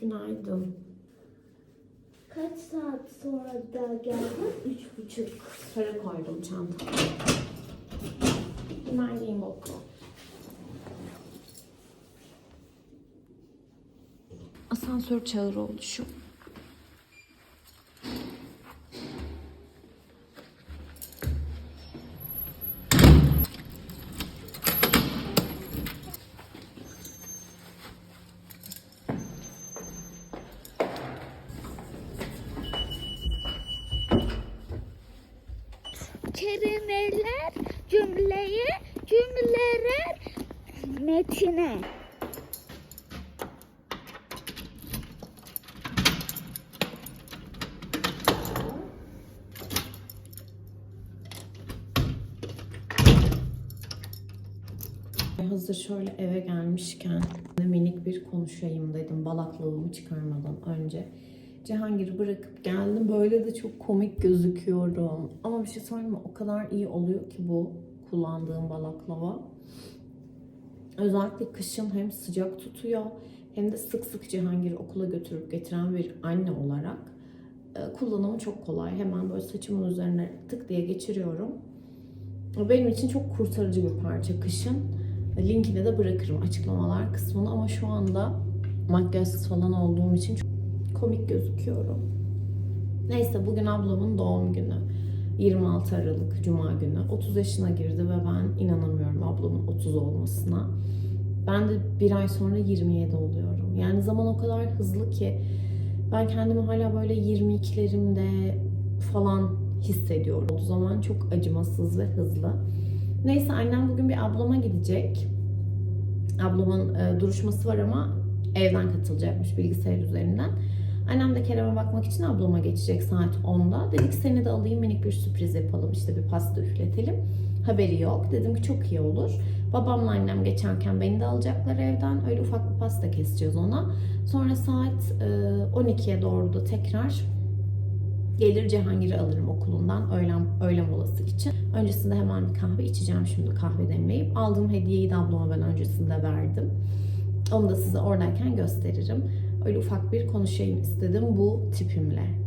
Günaydın. Kaç saat sonra da geldin? Üç buçuk. Para koydum çantama. Günaydın Boko. Asansör çağır oldu Kelimeler cümleye, cümleler metine. Hazır şöyle eve gelmişken minik bir konuşayım dedim balaklavımı çıkarmadan önce. Cihangir'i bırakıp geldim. Böyle de çok komik gözüküyorum. Ama bir şey söyleyeyim mi? O kadar iyi oluyor ki bu kullandığım balaklava. Özellikle kışın hem sıcak tutuyor hem de sık sık Cihangir'i okula götürüp getiren bir anne olarak e, kullanımı çok kolay. Hemen böyle saçımın üzerine tık diye geçiriyorum. Benim için çok kurtarıcı bir parça kışın. Linkini de bırakırım açıklamalar kısmına ama şu anda makyajsız falan olduğum için çok komik gözüküyorum. Neyse bugün ablamın doğum günü. 26 Aralık Cuma günü. 30 yaşına girdi ve ben inanamıyorum ablamın 30 olmasına. Ben de bir ay sonra 27 oluyorum. Yani zaman o kadar hızlı ki ben kendimi hala böyle 22'lerimde falan hissediyorum. O zaman çok acımasız ve hızlı. Neyse annem bugün bir ablama gidecek. Ablamın e, duruşması var ama evden katılacakmış bilgisayar üzerinden. Annem de Kerem'e bakmak için ablama geçecek saat 10'da. Dedik seni de alayım minik bir sürpriz yapalım. İşte bir pasta üfletelim. Haberi yok. Dedim ki çok iyi olur. Babamla annem geçerken beni de alacaklar evden. Öyle ufak bir pasta keseceğiz ona. Sonra saat e, 12'ye doğru da tekrar gelir Cihangir'i alırım okulundan öğlen, öğle molası için. Öncesinde hemen bir kahve içeceğim şimdi kahve demleyip. Aldığım hediyeyi de ablama ben öncesinde verdim. Onu da size oradayken gösteririm. Öyle ufak bir konuşayım istedim bu tipimle.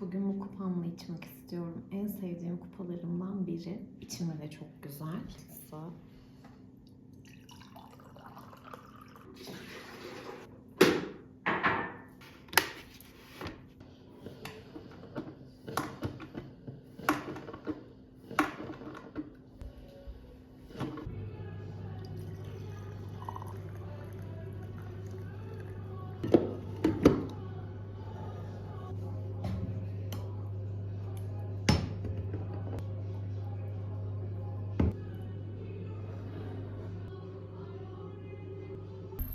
Bugün bu kupamla içmek istiyorum. En sevdiğim kupalarımdan biri. İçimi de çok güzel. Sağ.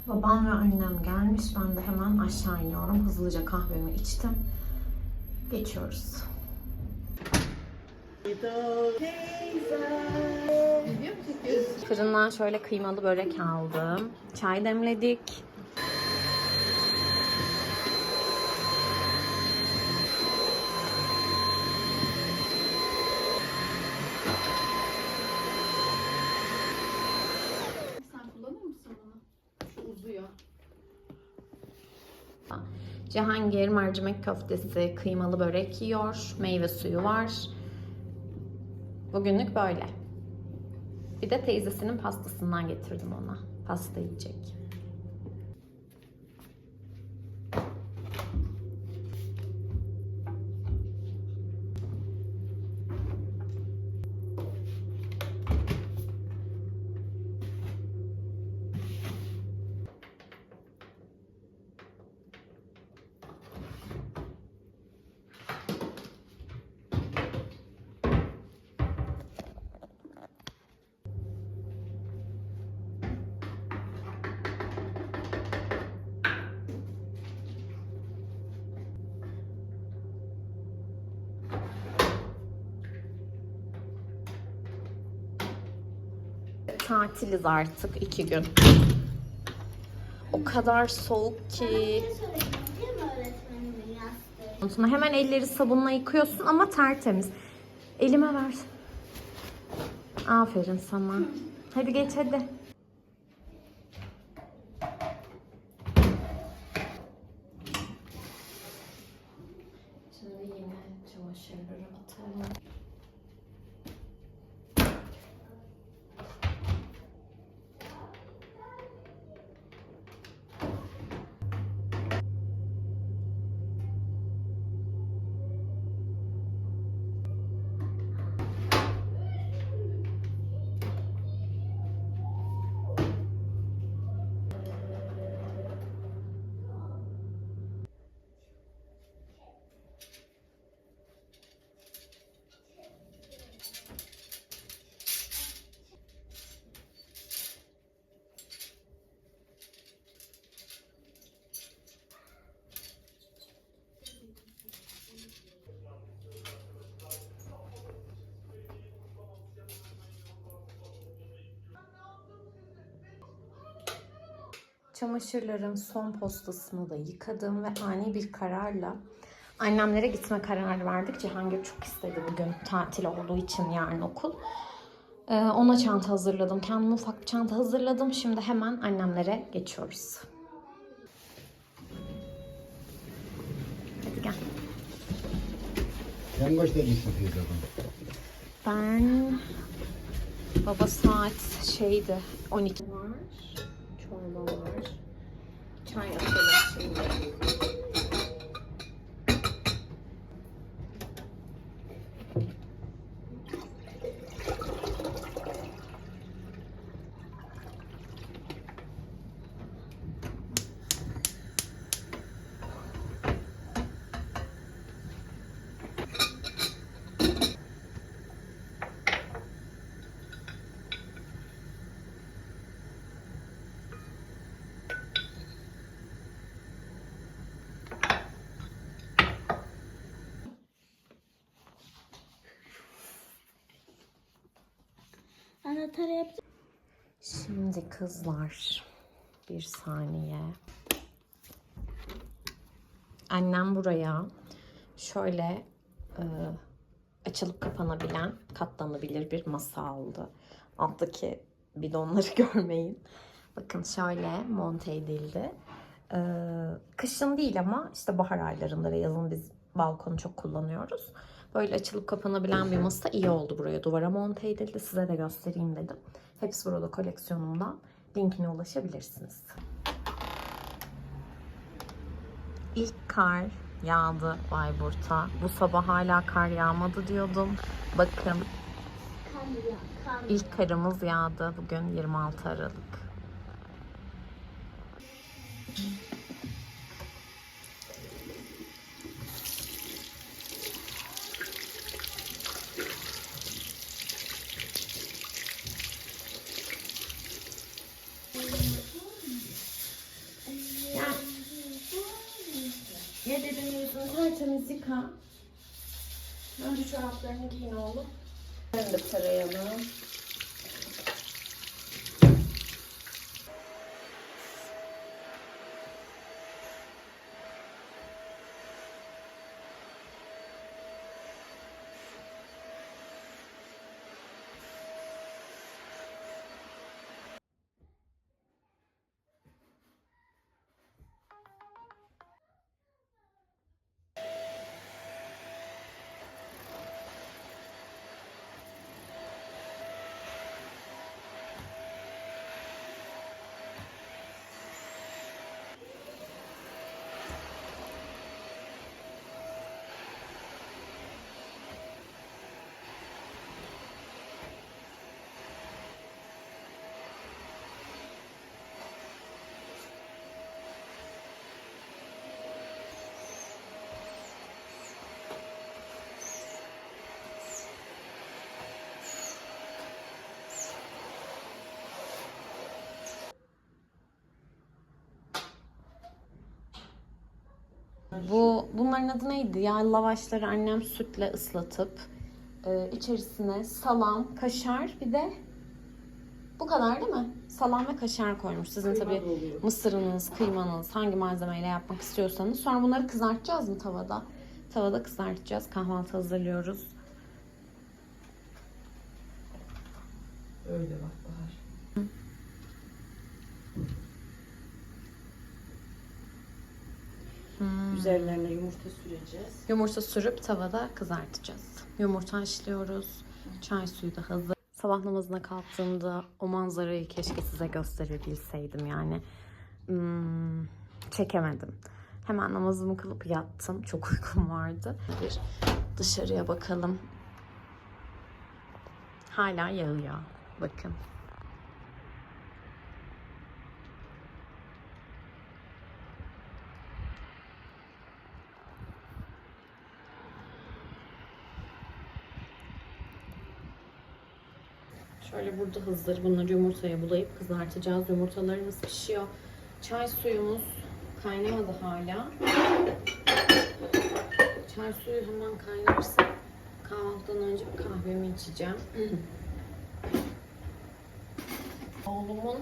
Babam ve annem gelmiş. Ben de hemen aşağı iniyorum. Hızlıca kahvemi içtim. Geçiyoruz. Fırından şöyle kıymalı börek aldım. Çay demledik. Sen kullanır mısın bunu? Şu uzuyor. Cihangir mercimek köftesi, kıymalı börek yiyor, meyve suyu var. Bugünlük böyle. Bir de teyzesinin pastasından getirdim ona. Pasta yiyecek. Tatiliz artık iki gün. O kadar soğuk ki. Yazdığı? Sonra hemen elleri sabunla yıkıyorsun ama tertemiz. Elime ver. Aferin sana. Hadi geç hadi. Şimdi yine çamaşırları atalım. Çamaşırların son postasını da yıkadım ve ani bir kararla annemlere gitme kararı verdik. Cihangir çok istedi bugün tatil olduğu için yarın okul. Ee, ona çanta hazırladım. Kendime ufak bir çanta hazırladım. Şimdi hemen annemlere geçiyoruz. Hadi gel. Sen kaçta gitsin Fiyat'ın? Ben baba saat şeydi 12 var. Çorba var. Çay atalım şimdi. Anahtarı yaptım. Şimdi kızlar bir saniye. Annem buraya şöyle e, açılıp kapanabilen, katlanabilir bir masa aldı. Alttaki bidonları görmeyin. Bakın şöyle monte edildi. E, kışın değil ama işte bahar aylarında ve yazın biz balkonu çok kullanıyoruz. Böyle açılıp kapanabilen bir masa iyi oldu buraya. Duvara monte edildi. Size de göstereyim dedim. Hepsi burada koleksiyonumdan. Linkine ulaşabilirsiniz. İlk kar yağdı Bayburt'a. Bu sabah hala kar yağmadı diyordum. Bakın ilk karımız yağdı. Bugün 26 Aralık. Ya tertemiz yıka. Önce çoraplarını giyin oğlum. Ben de tarayalım. Bu bunların adı neydi ya? Lavaşları annem sütle ıslatıp e, içerisine salam, kaşar bir de Bu kadar değil mi? Salam ve kaşar koymuş. Sizin tabii mısırınız, kıymanız, hangi malzemeyle yapmak istiyorsanız. Sonra bunları kızartacağız mı tavada? Tavada kızartacağız. Kahvaltı hazırlıyoruz. Öyle bak Bahar. Üzerlerine yumurta süreceğiz. Yumurta sürüp tavada kızartacağız. Yumurta haşlıyoruz. Çay suyu da hazır. Sabah namazına kalktığımda o manzarayı keşke size gösterebilseydim yani. Hmm, çekemedim. Hemen namazımı kılıp yattım. Çok uykum vardı. Bir dışarıya bakalım. Hala yağıyor. Bakın. Şöyle burada hazır. Bunları yumurtaya bulayıp kızartacağız. Yumurtalarımız pişiyor. Çay suyumuz kaynamadı hala. Çay suyu hemen kaynarsa kahvaltıdan önce bir kahvemi içeceğim. Oğlumun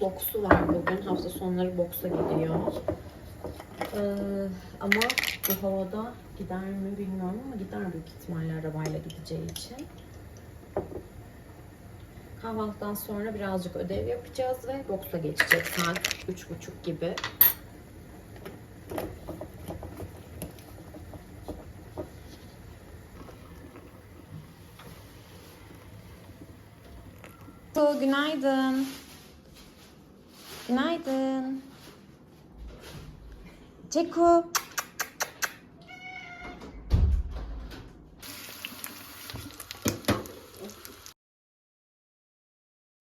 boksu var bugün. Hafta sonları boksa gidiyor. Ee, ama bu havada gider mi bilmiyorum ama gider büyük ihtimalle arabayla gideceği için. Kahvaltıdan sonra birazcık ödev yapacağız ve boksa geçecek saat üç buçuk gibi. Günaydın. Günaydın. Ceko.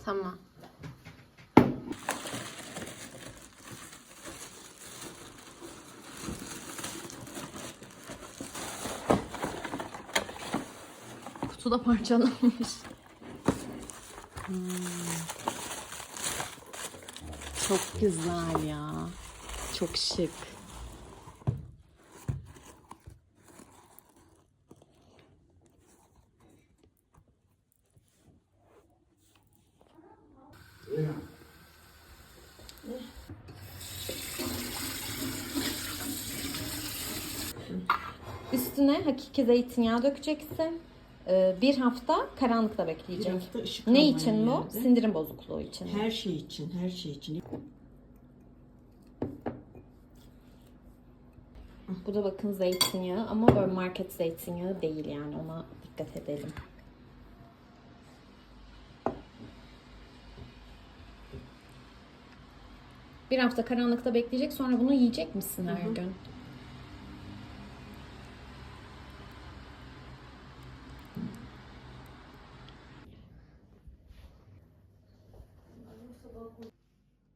Tamam. Kutuda parçalanmış. Hmm. Çok güzel ya. Çok şık. Üstüne hakiki zeytinyağı dökeceksin. Ee, Bir hafta karanlıkta Bir bekleyecek. hafta ışık Ne için bu? yerde. Sindirim bozukluğu için. Her şey için, her şey için. Bu da bakın zeytinyağı ama böyle market zeytinyağı değil yani ona dikkat edelim. Bir hafta karanlıkta bekleyecek sonra bunu yiyecek misin her gün?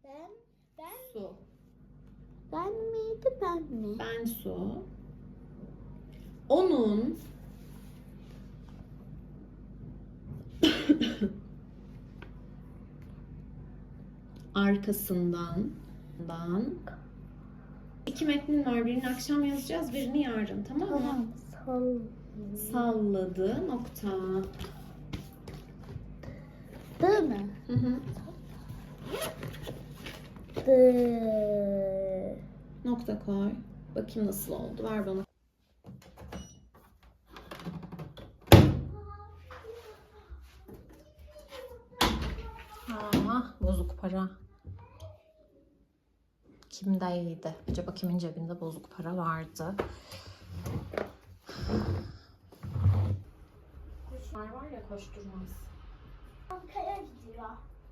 Ben, ben, Su. Ben miydi ben mi? Ben su. Onun arkasından dan iki metnin var. Birini akşam yazacağız, birini yarın. Tamam mı? Tamam, sal. Salladı nokta. Değil mi? Hı hı. Dı. Nokta koy. Bakayım nasıl oldu. Ver bana. Ah, bozuk para. Kimdeydi? Acaba kimin cebinde bozuk para vardı? Kuşlar var ya koşturmaz. Bankaya gidiyor.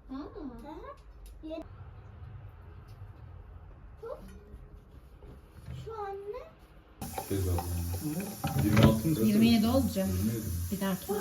Hı. Hı hı. Ye- Tut. Şu an ne? Teyze abla. 26 mı? 27 olacak. 27. Bir dahaki.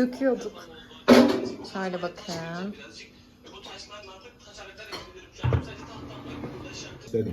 Döküyorduk. Şöyle bakın. İyi